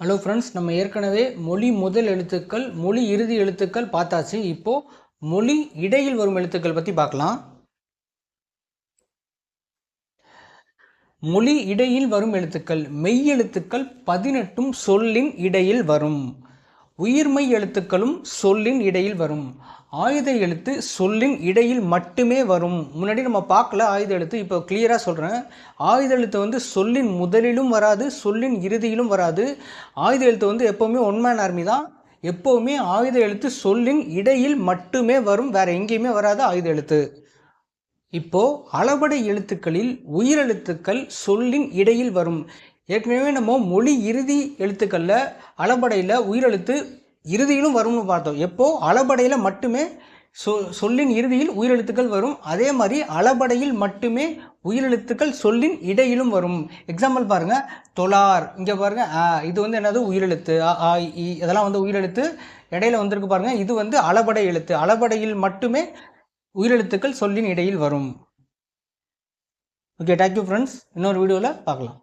Hello friends நம்ம ஏற்கனவே மொழி முதல் எழுத்துக்கள் மொழி இறுதி எழுத்துக்கள் பார்த்தாச்சு. இப்போது மொழி இடையில் வரும் எழுத்துக்கள் பற்றி பார்க்கலாம். மொழி இடையில் வரும் எழுத்துக்கள் மெய் எழுத்துக்கள் பதினெட்டும் சொல்லின் இடையில் வரும். உயிர்மை எழுத்துக்களும் சொல்லின் இடையில் வரும். ஆயுத எழுத்து சொல்லின் இடையில் மட்டுமே வரும். முன்னாடி நம்ம பார்க்கல ஆயுத எழுத்து இப்போ கிளியராக சொல்கிறேன் ஆயுத எழுத்து வந்து சொல்லின் முதலிலும் வராது சொல்லின் இறுதியிலும் வராது. ஆயுத எழுத்து வந்து எப்போவுமே ஒன்மேன் ஆர்மி தான். எப்போவுமே ஆயுத எழுத்து சொல்லின் இடையில் மட்டுமே வரும் வேற எங்கேயுமே வராது ஆயுத எழுத்து. இப்போ அளபடை எழுத்துக்களில் உயிரெழுத்துக்கள் சொல்லின் இடையில் வரும். ஏற்கனவே நம்ம மொழி இறுதி எழுத்துக்களில் அளபடையில் உயிரெழுத்து இறுதியிலும் வரும்னு பார்த்தோம். எப்போது அளபடையில் மட்டுமே சொ சொல்லின் இறுதியில் உயிரெழுத்துக்கள் வரும். அதே மாதிரி அளபடையில் மட்டுமே உயிரெழுத்துக்கள் சொல்லின் இடையிலும் வரும். எக்ஸாம்பிள் பாருங்கள் தொலார். இங்கே பாருங்கள் ஆ இது வந்து என்னது? உயிரெழுத்து. ஆ இ இதெல்லாம் வந்து உயிரெழுத்து. இடையில வந்திருக்கு பாருங்கள் இது வந்து அளபடை எழுத்து. அளபடையில் மட்டுமே உயிரெழுத்துக்கள் சொல்லின் இடையில் வரும். ஓகே தேங்க்யூ ஃப்ரெண்ட்ஸ் இன்னொரு வீடியோவில் பார்க்கலாம்.